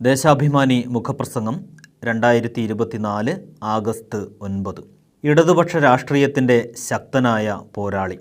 ദേശാഭിമാനി മുഖപ്രസംഗം രണ്ടായിരത്തി ഇരുപത്തിനാല് ആഗസ്റ്റ് ഒൻപത്. ഇടതുപക്ഷ രാഷ്ട്രീയത്തിന്റെ ശക്തനായ പോരാളി.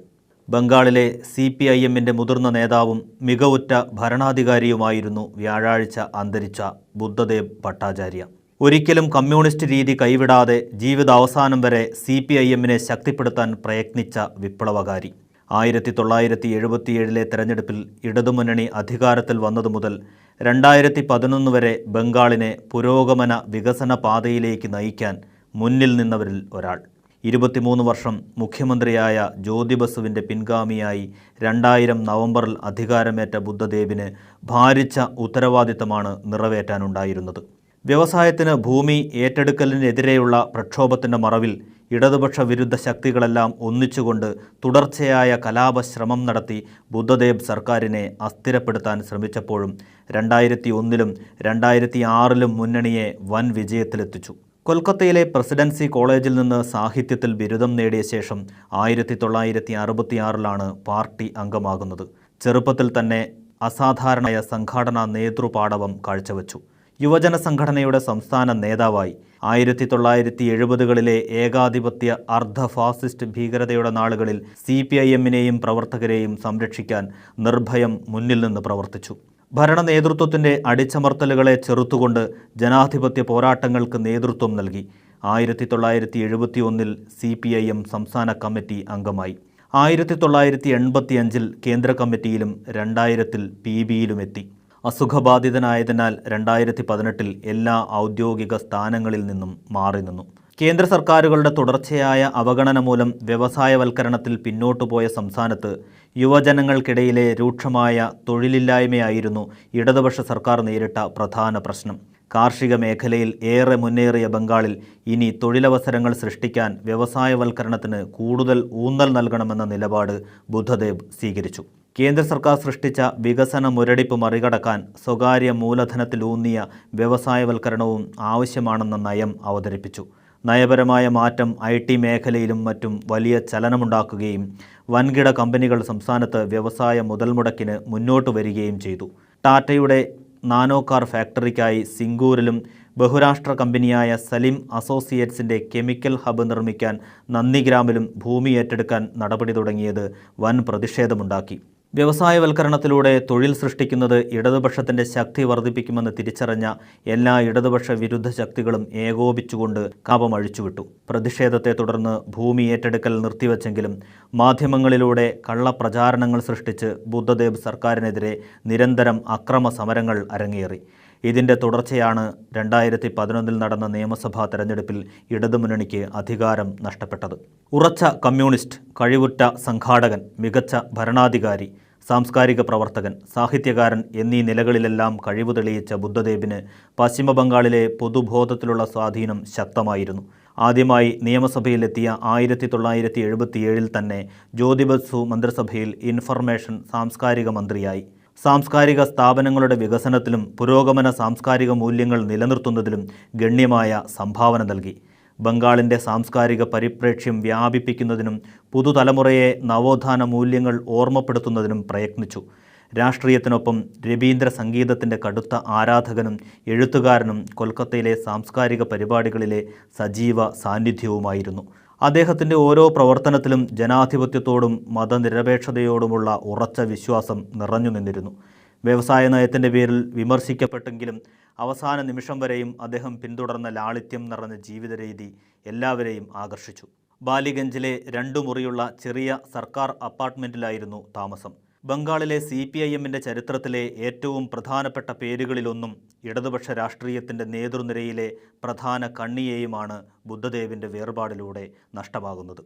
ബംഗാളിലെ സി പി ഐ എമ്മിന്റെ മുതിർന്ന നേതാവും മികവുറ്റ ഭരണാധികാരിയുമായിരുന്നു വ്യാഴാഴ്ച അന്തരിച്ച ബുദ്ധദേവ് ഭട്ടാചാര്യ. ഒരിക്കലും കമ്മ്യൂണിസ്റ്റ് രീതി കൈവിടാതെ ജീവിതാവസാനം വരെ സി പി ഐ എമ്മിനെ ശക്തിപ്പെടുത്താൻ പ്രയത്നിച്ച വിപ്ലവകാരി. ആയിരത്തി തൊള്ളായിരത്തി എഴുപത്തിയേഴിലെ തെരഞ്ഞെടുപ്പിൽ ഇടതുമുന്നണി അധികാരത്തിൽ വന്നതു മുതൽ രണ്ടായിരത്തി പതിനൊന്ന് വരെ ബംഗാളിനെ പുരോഗമന വികസന പാതയിലേക്ക് നയിക്കാൻ മുന്നിൽ നിന്നവരിൽ ഒരാൾ. ഇരുപത്തിമൂന്ന് വർഷം മുഖ്യമന്ത്രിയായ ജ്യോതി ബസുവിന്റെ പിൻഗാമിയായി രണ്ടായിരം നവംബറിൽ അധികാരമേറ്റ ബുദ്ധദേവിന് ഭാരിച്ച ഉത്തരവാദിത്തമാണ് നിറവേറ്റാനുണ്ടായിരുന്നത്. വ്യവസായത്തിന് ഭൂമി ഏറ്റെടുക്കലിനെതിരെയുള്ള പ്രക്ഷോഭത്തിന്റെ മറവിൽ ഇടതുപക്ഷ വിരുദ്ധ ശക്തികളെല്ലാം ഒന്നിച്ചുകൊണ്ട് തുടർച്ചയായ കലാപശ്രമം നടത്തി ബുദ്ധദേവ് സർക്കാരിനെ അസ്ഥിരപ്പെടുത്താൻ ശ്രമിച്ചപ്പോഴും രണ്ടായിരത്തി ഒന്നിലും രണ്ടായിരത്തി ആറിലും മുന്നണിയെ വൻ വിജയത്തിലെത്തിച്ചു. കൊൽക്കത്തയിലെ പ്രസിഡൻസി കോളേജിൽ നിന്ന് സാഹിത്യത്തിൽ ബിരുദം നേടിയ ശേഷം ആയിരത്തി തൊള്ളായിരത്തി അറുപത്തിയാറിലാണ് പാർട്ടി അംഗമാകുന്നത്. ചെറുപ്പത്തിൽ തന്നെ അസാധാരണമായ സംഘാടന നേതൃപാടവം കാഴ്ചവെച്ചു. യുവജന സംഘടനയുടെ സംസ്ഥാന നേതാവായി. ആയിരത്തി തൊള്ളായിരത്തി എഴുപതുകളിലെ ഏകാധിപത്യ അർദ്ധ ഫാസിസ്റ്റ് ഭീകരതയുടെ നാളുകളിൽ സി പി ഐ എമ്മിനെയും പ്രവർത്തകരെയും സംരക്ഷിക്കാൻ നിർഭയം മുന്നിൽ നിന്ന് പ്രവർത്തിച്ചു. ഭരണ നേതൃത്വത്തിന്റെ അടിച്ചമർത്തലുകളെ ചെറുത്തുകൊണ്ട് ജനാധിപത്യ പോരാട്ടങ്ങൾക്ക് നേതൃത്വം നൽകി. ആയിരത്തി തൊള്ളായിരത്തി എഴുപത്തി ഒന്നിൽ സി പി ഐ എം സംസ്ഥാന കമ്മിറ്റി അംഗമായി. ആയിരത്തി തൊള്ളായിരത്തി എൺപത്തിയഞ്ചിൽ കേന്ദ്ര കമ്മിറ്റിയിലും രണ്ടായിരത്തിൽ പി ബിയിലും എത്തി. അസുഖബാധിതനായതിനാൽ രണ്ടായിരത്തി പതിനെട്ടിൽ എല്ലാ ഔദ്യോഗിക സ്ഥാനങ്ങളിൽ നിന്നും മാറി നിന്നു. കേന്ദ്ര സർക്കാരുകളുടെ തുടർച്ചയായ അവഗണന മൂലം വ്യവസായവൽക്കരണത്തിൽ പിന്നോട്ടു പോയ സംസ്ഥാനത്ത് യുവജനങ്ങൾക്കിടയിലെ രൂക്ഷമായ തൊഴിലില്ലായ്മയായിരുന്നു ഇടതുപക്ഷ സർക്കാർ നേരിട്ട പ്രധാന പ്രശ്നം. കാർഷിക മേഖലയിൽ ഏറെ മുന്നേറിയ ബംഗാളിൽ ഇനി തൊഴിലവസരങ്ങൾ സൃഷ്ടിക്കാൻ വ്യവസായവൽക്കരണത്തിന് കൂടുതൽ ഊന്നൽ നൽകണമെന്ന നിലപാട് ബുദ്ധദേവ് സ്വീകരിച്ചു. കേന്ദ്ര സർക്കാർ സൃഷ്ടിച്ച വികസന മുരടിപ്പ് മറികടക്കാൻ സ്വകാര്യ മൂലധനത്തിലൂന്നിയ വ്യവസായവൽക്കരണവും ആവശ്യമാണെന്ന നയം അവതരിപ്പിച്ചു. നയപരമായ മാറ്റം ഐ ടി മേഖലയിലും മറ്റും വലിയ ചലനമുണ്ടാക്കുകയും വൻകിട കമ്പനികൾ സംസ്ഥാനത്ത് വ്യവസായ മുതൽ മുതൽമുടക്കിന് മുന്നോട്ട് വരികയും ചെയ്തു. ടാറ്റയുടെ നാനോ കാർ ഫാക്ടറിക്കായി സിംഗൂരിലും ബഹുരാഷ്ട്ര കമ്പനിയായ സലിം അസോസിയേറ്റ്സിന്റെ കെമിക്കൽ ഹബ്ബ് നിർമ്മിക്കാൻ നന്ദിഗ്രാമിലും ഭൂമി ഏറ്റെടുക്കാൻ നടപടി തുടങ്ങിയത് വൻ പ്രതിഷേധമുണ്ടാക്കി. വ്യവസായവൽക്കരണത്തിലൂടെ തൊഴിൽ സൃഷ്ടിക്കുന്നത് ഇടതുപക്ഷത്തിന്റെ ശക്തി വർദ്ധിപ്പിക്കുമെന്ന് തിരിച്ചറിഞ്ഞ എല്ലാ ഇടതുപക്ഷ വിരുദ്ധ ശക്തികളും ഏകോപിച്ചുകൊണ്ട് കാപം അഴിച്ചുവിട്ടു പ്രതിഷേധത്തെ തുടർന്ന് ഭൂമി ഏറ്റെടുക്കൽ നിർത്തിവച്ചെങ്കിലും മാധ്യമങ്ങളിലൂടെ കള്ളപ്രചാരണങ്ങൾ സൃഷ്ടിച്ച് ബുദ്ധദേവ് സർക്കാരിനെതിരെ നിരന്തരം അക്രമ സമരങ്ങൾ അരങ്ങേറി. ഇതിന്റെ തുടർച്ചയാണ് രണ്ടായിരത്തി പതിനൊന്നിൽ നടന്ന നിയമസഭാ തെരഞ്ഞെടുപ്പിൽ ഇടതുമുന്നണിക്ക് അധികാരം നഷ്ടപ്പെട്ടത്. ഉറച്ച കമ്മ്യൂണിസ്റ്റ് കഴിവുറ്റ സംഘാടകൻ മികച്ച ഭരണാധികാരി സാംസ്കാരിക പ്രവർത്തകൻ സാഹിത്യകാരൻ എന്നീ നിലകളിലെല്ലാം കഴിവ് തെളിയിച്ച ബുദ്ധദേവിന് പശ്ചിമബംഗാളിലെ പൊതുബോധത്തിലുള്ള സ്വാധീനം ശക്തമായിരുന്നു. ആദ്യമായി നിയമസഭയിലെത്തിയ ആയിരത്തി തൊള്ളായിരത്തി എഴുപത്തിയേഴിൽ തന്നെ ജ്യോതിബസു മന്ത്രിസഭയിൽ ഇൻഫർമേഷൻ സാംസ്കാരിക മന്ത്രിയായി. സാംസ്കാരിക സ്ഥാപനങ്ങളുടെ വികസനത്തിലും പുരോഗമന സാംസ്കാരിക മൂല്യങ്ങൾ നിലനിർത്തുന്നതിലും ഗണ്യമായ സംഭാവന നൽകി. ബംഗാളിന്റെ സാംസ്കാരിക പരിപ്രേക്ഷ്യം വ്യാപിപ്പിക്കുന്നതിനും പുതുതലമുറയെ നവോത്ഥാന മൂല്യങ്ങൾ ഓർമ്മപ്പെടുത്തുന്നതിനും പ്രയത്നിച്ചു. രാഷ്ട്രീയത്തിനൊപ്പം രവീന്ദ്ര സംഗീതത്തിന്റെ കടുത്ത ആരാധകനും എഴുത്തുകാരനും കൊൽക്കത്തയിലെ സാംസ്കാരിക പരിപാടികളിലെ സജീവ സാന്നിധ്യവുമായിരുന്നു. അദ്ദേഹത്തിന്റെ ഓരോ പ്രവർത്തനത്തിലും ജനാധിപത്യത്തോടും മതനിരപേക്ഷതയോടുമുള്ള ഉറച്ച വിശ്വാസം നിറഞ്ഞു നിന്നിരുന്നു. വ്യവസായ നയത്തിന്റെ പേരിൽ വിമർശിക്കപ്പെട്ടെങ്കിലും അവസാന നിമിഷം വരെയും അദ്ദേഹം പിന്തുടർന്ന ലാളിത്യം നിറഞ്ഞ ജീവിത രീതി എല്ലാവരെയും ആകർഷിച്ചു. ബാലിഗഞ്ചിലെ രണ്ടു മുറിയുള്ള ചെറിയ സർക്കാർ അപ്പാർട്ട്മെന്റിലായിരുന്നു താമസം. ബംഗാളിലെ സി പി ഐ എമ്മിന്റെ ചരിത്രത്തിലെ ഏറ്റവും പ്രധാനപ്പെട്ട പേരുകളിലൊന്നും ഇടതുപക്ഷ രാഷ്ട്രീയത്തിന്റെ നേതൃനിരയിലെ പ്രധാന കണ്ണിയെയുമാണ് ബുദ്ധദേവിന്റെ വേർപാടിലൂടെ നഷ്ടമാകുന്നത്.